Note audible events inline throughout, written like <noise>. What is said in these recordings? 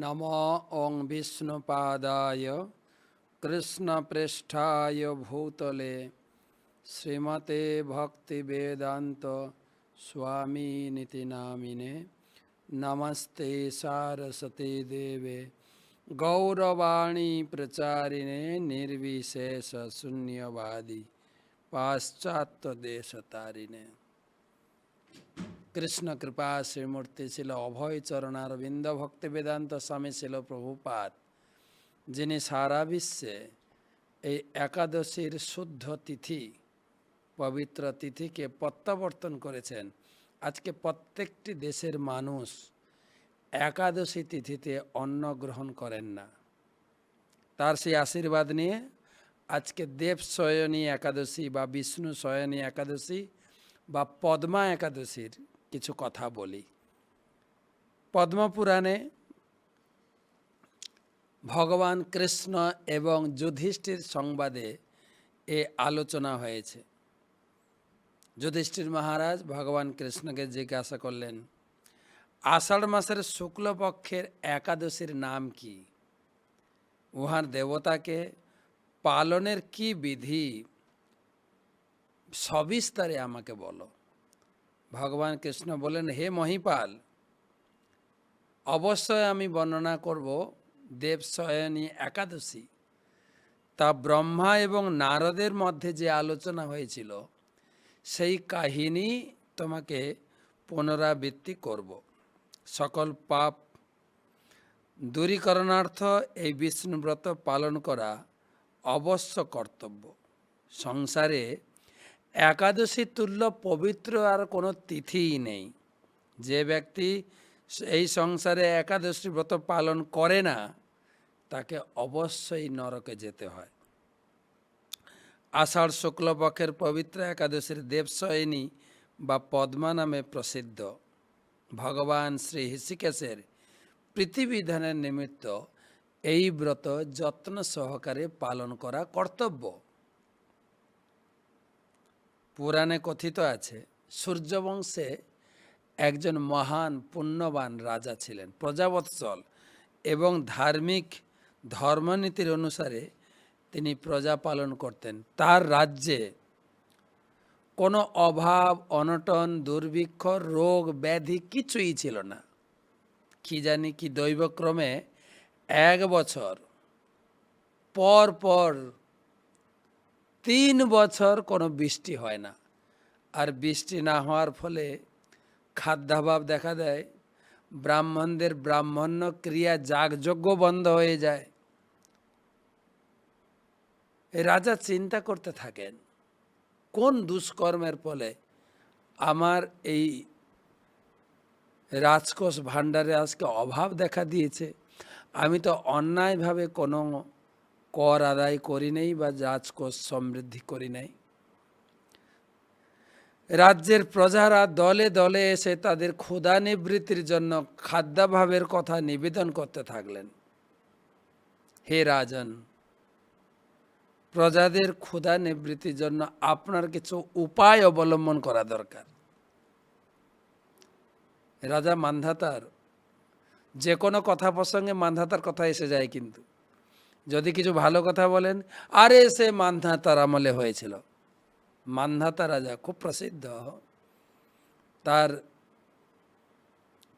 नमो ॐ विष्णुपादाय कृष्णप्रेष्ठाय भूतले श्रीमते भक्तिवेदान्त स्वामीनिति नामिने नमस्ते सारस्वती देवे गौरवाणी प्रचारिणे निर्विशेषशून्यवादी पाश्चात्यदेशतारिणे কৃষ্ণ কৃপা, শ্রীমূর্তি ছিল অভয় চরণারবিন্দ ভক্তি বেদান্ত স্বামী ছিল প্রভুপাত যিনি সারা বিশ্বে এই একাদশীর শুদ্ধ তিথি, পবিত্র তিথিকে প্রত্যাবর্তন করেছেন। আজকে প্রত্যেকটি দেশের মানুষ একাদশী তিথিতে অন্ন গ্রহণ করেন না। তার সেই আশীর্বাদ নিয়ে আজকে দেব শয়নী একাদশী বা বিষ্ণু শয়নী একাদশী বা পদ্মা একাদশীর কিছু কথা বলি। পদ্মপুরাণে ভগবান কৃষ্ণ এবং যুধিষ্ঠির সংবাদে এ আলোচনা হয়েছে। যুধিষ্ঠির মহারাজ ভগবান কৃষ্ণকে জিজ্ঞাসা করলেন, আষাঢ় মাসের শুক্লপক্ষের একাদশীর নাম কি? উহার দেবতাকে পালনের কি বিধি? সবিস্তারে আমাকে বলো। ভগবান কৃষ্ণ বলেন হে মহিপাল, অবশ্যই আমি বর্ণনা করব দেবশয়নী একাদশী। তা ব্রহ্মা এবং নারদের মধ্যে যে আলোচনা হয়েছিল, সেই কাহিনী তোমাকে পুনরাবৃত্তি করব। সকল পাপ দূরীকরণার্থ এই বিষ্ণুব্রত পালন করা অবশ্য কর্তব্য। সংসারে একাদশী তুল্য পবিত্র আর কোনো তিথিই নেই। যে ব্যক্তি এই সংসারে একাদশী ব্রত পালন করে না, তাকে অবশ্যই নরকে যেতে হয়। আষাঢ় শুক্লপক্ষের পবিত্র একাদশীর দেবশয়নী বা পদ্মা নামে প্রসিদ্ধ। ভগবান শ্রী হৃষিকেশের পৃথিবীধানের নিমিত্ত এই ব্রত যত্ন সহকারে পালন করা কর্তব্য। পুরাণে কথিত আছে, সূর্যবংশে একজন মহান পুণ্যবান রাজা ছিলেন প্রজাবৎসল এবং ধার্মিক ধর্মনীতির অনুসারে তিনি প্রজা পালন করতেন। তার রাজ্যে কোনো অভাব, অনটন, দুর্ভিক্ষ, রোগ, ব্যাধি কিছুই ছিল না। কি জানি কি দৈবক্রমে এক বছর পর পর তিন বছর কোনো বৃষ্টি হয় না। আর বৃষ্টি না হওয়ার ফলে খাদ্যাভাব দেখা দেয়, ব্রাহ্মণদের ব্রাহ্মণ্য ক্রিয়া যাগযজ্ঞ বন্ধ হয়ে যায়। রাজা চিন্তা করতে থাকেন, কোন দুষ্কর্মের ফলে আমার এই রাজকোষ ভাণ্ডারে আজকে অভাব দেখা দিয়েছে? আমি তো অন্যায়ভাবে কোনো কর আদায় করি নাই বা রাজকোষ সমৃদ্ধি করি নাই। রাজ্যের প্রজারা দলে দলে এসে তাদের ক্ষুধা নিবৃত্তির জন্য খাদ্যাভাবের কথা নিবেদন করতে থাকলেন। হে রাজন, প্রজাদের ক্ষুধা নিবৃত্তির জন্য আপনার কিছু উপায় অবলম্বন করা দরকার। রাজা মান্ধাতার, যে কোনো কথা প্রসঙ্গে মান্ধাতার কথা এসে যায় কিন্তু। যদি কিছু ভালো কথা বলেন, আরে সে মান্ধাতার আমলে হয়েছিল। মান্ধাতা রাজা খুব প্রসিদ্ধ। তার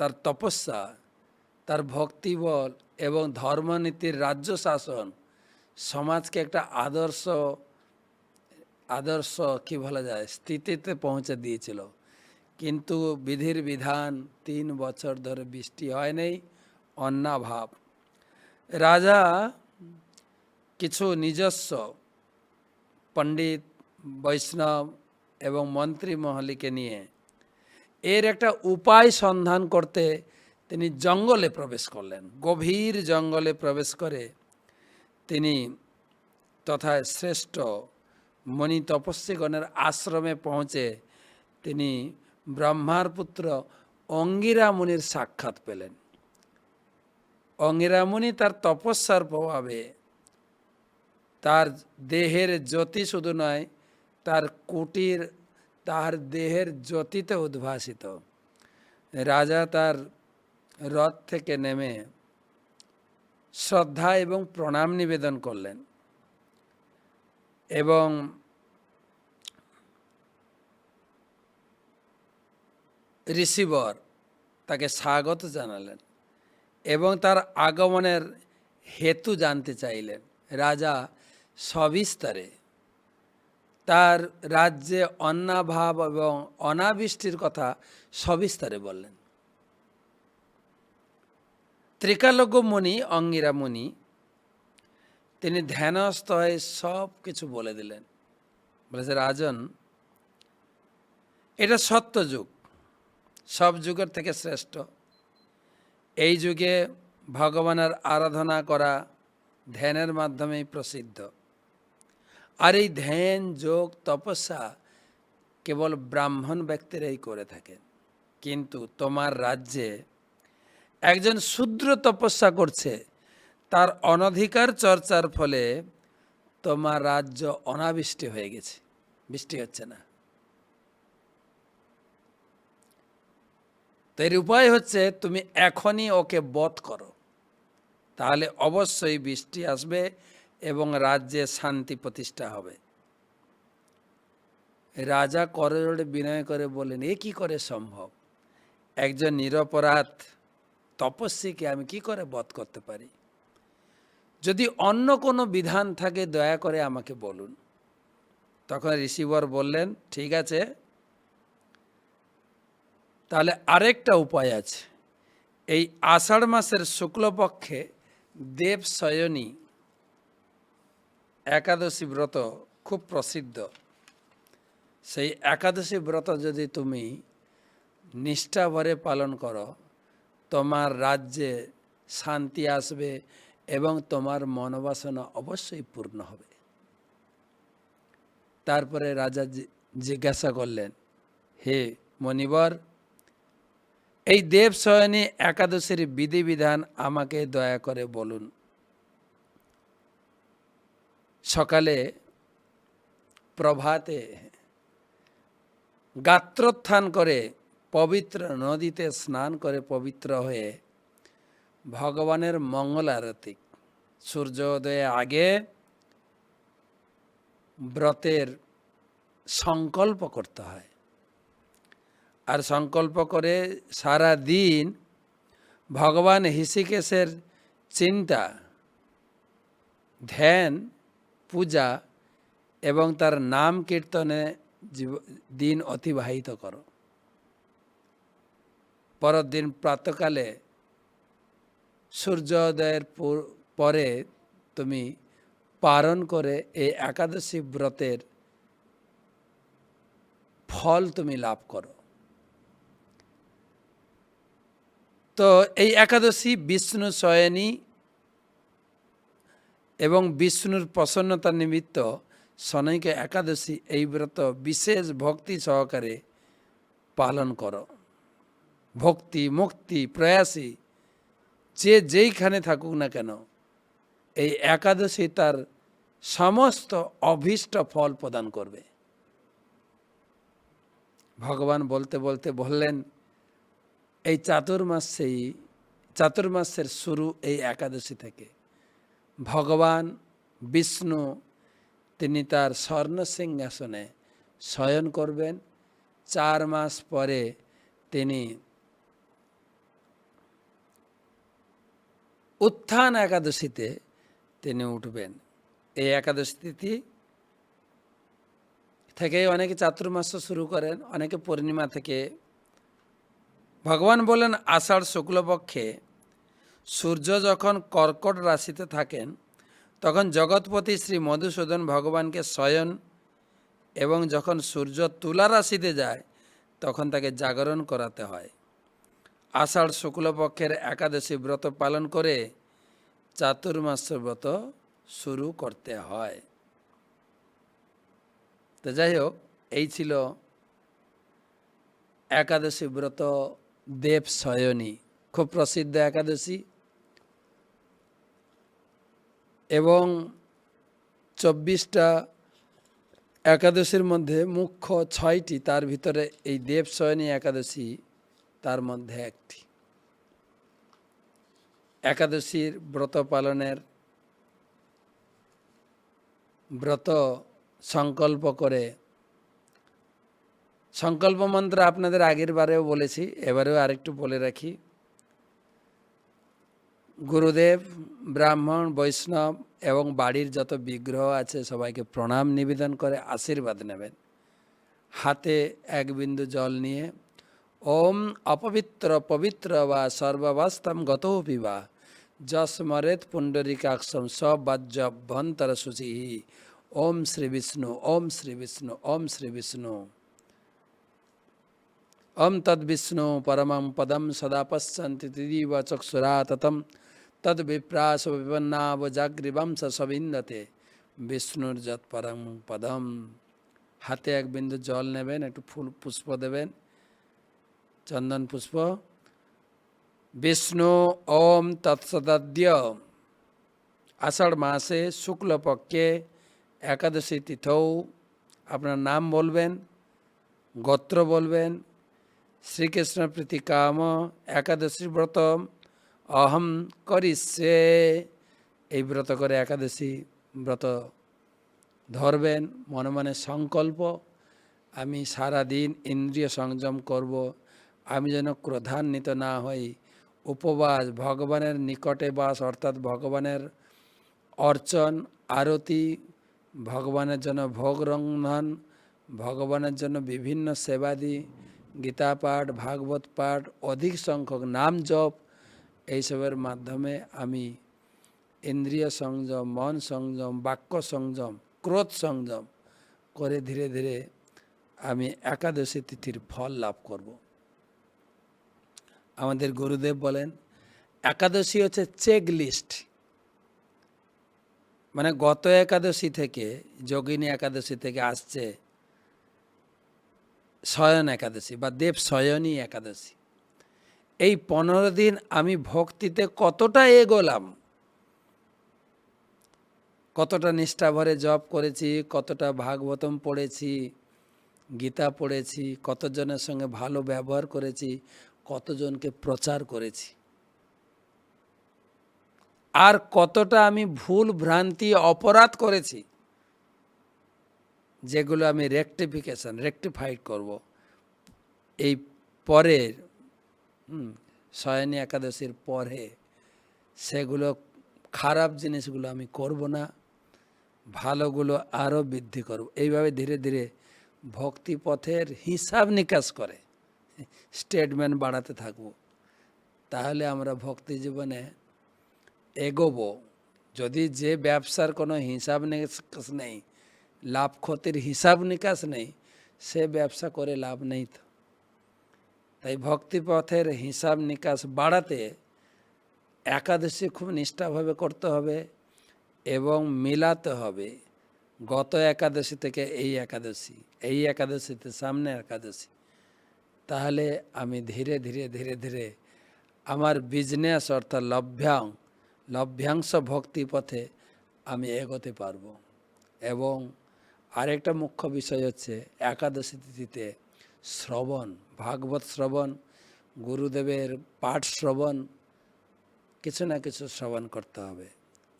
তার তপস্যা, তার ভক্তিবল এবং ধর্মনীতির রাজ্য শাসন সমাজকে একটা আদর্শ আদর্শ কি বলা যায়, স্থিতিতে পৌঁছে দিয়েছিল। কিন্তু বিধির বিধান তিন বছর ধরে বৃষ্টি হয় নাই অন্নাভাব রাজা কিছু নিজস্ব পণ্ডিত, বৈষ্ণব এবং মন্ত্রী মহলিকে নিয়ে এর একটা উপায় সন্ধান করতে তিনি জঙ্গলে প্রবেশ করলেন। গভীর জঙ্গলে প্রবেশ করে তিনি তথা শ্রেষ্ঠ মণি তপস্বীগণের আশ্রমে পৌঁছে তিনি ব্রহ্মার পুত্র অঙ্গিরা সাক্ষাৎ পেলেন। অঙ্গিরা তার তপস্যার প্রভাবে তার দেহের জ্যোতি শুধু নয়, তার কুটির তার দেহের জ্যোতিতে উদ্ভাসিত। রাজা তার রথ থেকে নেমে শ্রদ্ধা এবং প্রণাম নিবেদন করলেন এবং রিসিভার তাকে স্বাগত জানালেন এবং তার আগমনের হেতু জানতে চাইলেন। রাজা সবিস্তারে। তার রাজ্যে অন্নাভাব এবং অনাবৃষ্টির কথা সবিস্তারে বললেন। ত্রিকালজ্ঞ মুনি অঙ্গিরা মুনি তিনি ধ্যানস্থ হয়ে সব কিছু বলে দিলেন। বলেছে, রাজন, এটা সত্য যুগ। সব যুগের থেকে শ্রেষ্ঠ। এই যুগে ভগবানের আরাধনা করা ধ্যানের মাধ্যমেই প্রসিদ্ধ। আর এই ধ্যান, যোগ, তপস্যা কেবল ব্রাহ্মণ ব্যক্তিরাই করে থাকেন। কিন্তু তোমার রাজ্যে একজন শূদ্র তপস্যা করছে, তার অনধিকার চর্চার ফলে তোমার রাজ্য অনাবৃষ্টি হয়ে গেছে। বৃষ্টি হচ্ছে না। তো এর উপায় হচ্ছে তুমি এখনই ওকে বধ করো। তাহলে অবশ্যই বৃষ্টি আসবে এবং রাজ্যে শান্তি প্রতিষ্ঠা হবে। রাজা করজোড়ে বিনয় করে বলেন এ কি করে সম্ভব? একজন নিরপরাধ তপস্বীকে আমি কি করে বধ করতে পারি? যদি অন্য কোনো বিধান থাকে, দয়া করে আমাকে বলুন। তখন রিসিভার বললেন, ঠিক আছে। তাহলে আরেকটা উপায় আছে। এই আষাঢ় মাসের শুক্লপক্ষে দেব একাদশী ব্রত খুব প্রসিদ্ধ। সেই একাদশী ব্রত যদি তুমি নিষ্ঠাভরে পালন করো, তোমার রাজ্যে শান্তি আসবে এবং তোমার মনোবাসনা অবশ্যই পূর্ণ হবে। তারপরে রাজা জিজ্ঞাসা করলেন, হে মণিবর, এই দেব শয়নী একাদশীর বিধিবিধান আমাকে দয়া করে বলুন। সকালে প্রভাতে গাত্রোত্থান করে পবিত্র নদীতে স্নান করে পবিত্র হয়ে ভগবানের মঙ্গল আরতি সূর্যোদয়ে আগে ব্রতের সংকল্প করতে হয়। আর সংকল্প করে সারা দিন ভগবান হৃষিকেশের চিন্তা, ধ্যান পূজা এবং তার নাম কীর্তনে দিন অতিবাহিত করো। পরের দিন প্রাতকালে সূর্যোদয়ের পরে তুমি পালন করে এই একাদশী ব্রতের ফল তুমি লাভ করো। তো এই একাদশী বিষ্ণু শয়নী এবং বিষ্ণুর প্রসন্নতা নিমিত্ত শনৈক একাদশী এই ব্রত বিশেষ ভক্তি সহকারে পালন করো। ভক্তি, মুক্তি, প্রয়াসী, যে যেইখানে থাকুক না কেন, এই একাদশী তার সমস্ত অভীষ্ট ফল প্রদান করবে। ভগবান বলতে বলতে বললেন, এই চাতুর্মাসেই, চাতুর্মাসের শুরু এই একাদশী থেকে। ভগবান বিষ্ণু, তিনি তার স্বর্ণ সিংহাসনে শয়ন করবেন। চার মাস পরে তিনি উত্থান একাদশীতে তিনি উঠবেন। এই একাদশী তিথি থেকে অনেকে চাতুর্মাস শুরু করেন, অনেকে পূর্ণিমা থেকে। ভগবান বলেন, আষাঢ় শুক্লপক্ষে সূর্য যখন কর্কট রাশিতে থাকেন, তখন জগৎপতি শ্রী মধুসূদন ভগবানকে শয়ন এবং যখন সূর্য তুলা রাশিতে যায়, তখন তাকে জাগরণ করাতে হয়। আষাঢ় শুক্লপক্ষের একাদশী ব্রত পালন করে চাতুর্মাস ব্রত শুরু করতে হয়। তো যাই হোক, এই ছিল একাদশী ব্রত দেব শয়নী। খুব প্রসিদ্ধ একাদশী। এবং চব্বিশটা একাদশীর মধ্যে মুখ্য ছয়টি, তার ভিতরে এই দেব শয়নী একাদশী, তার মধ্যে একটি। একাদশীর ব্রত পালনের ব্রত সংকল্প করে, সংকল্প মন্ত্র আপনাদের আগের বারেও বলেছি, এবারেও আরেকটু বলে রাখি। গুরুদেব, ব্রাহ্মণ, বৈষ্ণব এবং বাড়ির যত বিগ্রহ আছে সবাইকে প্রণাম নিবেদন করে আশীর্বাদ নেবেন। হাতে এক বিন্দু জল নিয়ে, ওম অপবিত্র পবিত্র বা সর্বাবস্থাম গতোপি বা যস্মরেত পুণ্ডরিকাক্ষম সবাজ্যভ্যন্তর শুচি ওম শ্রী বিষ্ণু, ওম শ্রী বিষ্ণু, ওম শ্রী বিষ্ণু। ওম তদ্বিষ্ণু পরমং পদম সদা পশ্যন্তি চক্ষুরা ততম তদ বিপ্রাস বিপন্নাব জাগ্রীবম স সবিন্দতে বিষ্ণুর যৎ পরম পদম হাতে এক বিন্দু জল নেবেন একটু ফুল পুষ্প দেবেন চন্দন পুষ্প বিষ্ণু ওম তৎসদ্য আষাঢ় মাসে শুক্লপক্ষে একাদশী তিথৌ আপনার নাম বলবেন গোত্র বলবেন শ্রীকৃষ্ণ প্রীতি কাম একাদশী ব্রত অহম করিষ্যে এই ব্রত করে একাদশী ব্রত ধরবেন। মনে মনে সংকল্প, আমি সারা দিন ইন্দ্রিয় সংযম করব, আমি যেন ক্রোধান্বিত না হই। উপবাস, ভগবানের নিকটে বাস, অর্থাৎ ভগবানের অর্চন, আরতি, ভগবানের জন্য ভোগ রন্ধন, ভগবানের জন্য বিভিন্ন সেবাদি গীতা পাঠ ভাগবত পাঠ, অধিক সংখ্যক নাম জপ এইসবের মাধ্যমে আমি ইন্দ্রিয় সংযম, মন সংযম, বাক্য সংযম, ক্রোধ সংযম করে ধীরে ধীরে আমি একাদশী তিথির ফল লাভ করব। আমাদের গুরুদেব বলেন, একাদশী হচ্ছে চেক লিস্ট। মানে গত একাদশী থেকে, যোগিনী একাদশী থেকে আসছে শয়ন একাদশী বা দেব শয়নী একাদশী। এই পনেরো দিন আমি ভক্তিতে কতটা এগোলাম? কতটা নিষ্ঠা ভরে জপ করেছি, কতটা ভাগবতম পড়েছি, গীতা পড়েছি, কতজনের সঙ্গে ভালো ব্যবহার করেছি, কতজনকে প্রচার করেছি। আর কতটা আমি ভুল ভ্রান্তি, অপরাধ করেছি, যেগুলো আমি রেকটিফিকেশন রেকটিফাইড করব। এই পরের শয়নী একাদশীর পরে সেগুলো খারাপ জিনিসগুলো আমি করব না, ভালোগুলো আরও বৃদ্ধি করব। এইভাবে ধীরে ধীরে ভক্তি পথের হিসাব নিকাশ করে স্টেটমেন্ট বাড়াতে থাকব। তাহলে আমরা ভক্তি জীবনে এগোবো। যদি যে ব্যবসার কোনো হিসাব নিকাশ নেই, লাভ ক্ষতির হিসাব নিকাশ নেই, সে ব্যবসা করে লাভ নেই তো। তাই ভক্তিপথের হিসাব নিকাশ বাড়াতে একাদশী খুব নিষ্ঠাভাবে করতে হবে এবং মিলাতে হবে। গত একাদশী থেকে এই একাদশী, এই একাদশীতে সামনে একাদশী। তাহলে আমি ধীরে ধীরে ধীরে ধীরে আমার বিজনেস অর্থাৎ লভ্যাং লভ্যাংশ ভক্তি পথে আমি এগোতে পারব। এবং আরেকটা মুখ্য বিষয় হচ্ছে একাদশী তিথিতে শ্রবণ। ভাগবত শ্রবণ, গুরুদেবের পাঠ শ্রবণ, কিছু না কিছু শ্রবণ করতে হবে।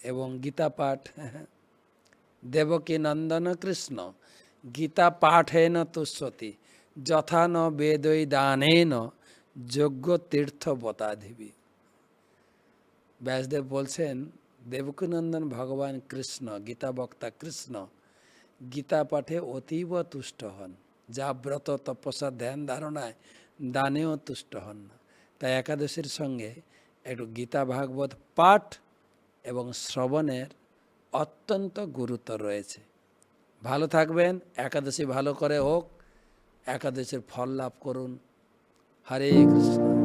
এবং গীতা পাঠ, <laughs> দেবকী নন্দন কৃষ্ণ, গীতা পাঠেন তুষ্যতি যথা ন বেদই দানেন যোগ্য তীর্থ বতাধিবি ব্যাসদেব বলছেন দেবকীনন্দন ভগবান কৃষ্ণ, গীতা বক্তা কৃষ্ণ, গীতা পাঠে অতীব তুষ্ট হন। যা ব্রত তপস্যা ধ্যান ধারণায় দানেও তুষ্ট হন না। তাই একাদশীর সঙ্গে একটু গীতা, ভাগবত পাঠ এবং শ্রবণের অত্যন্ত গুরুত্ব রয়েছে। ভালো থাকবেন, একাদশী ভালো করে হোক, একাদশীর ফল লাভ করুন। হরে কৃষ্ণ।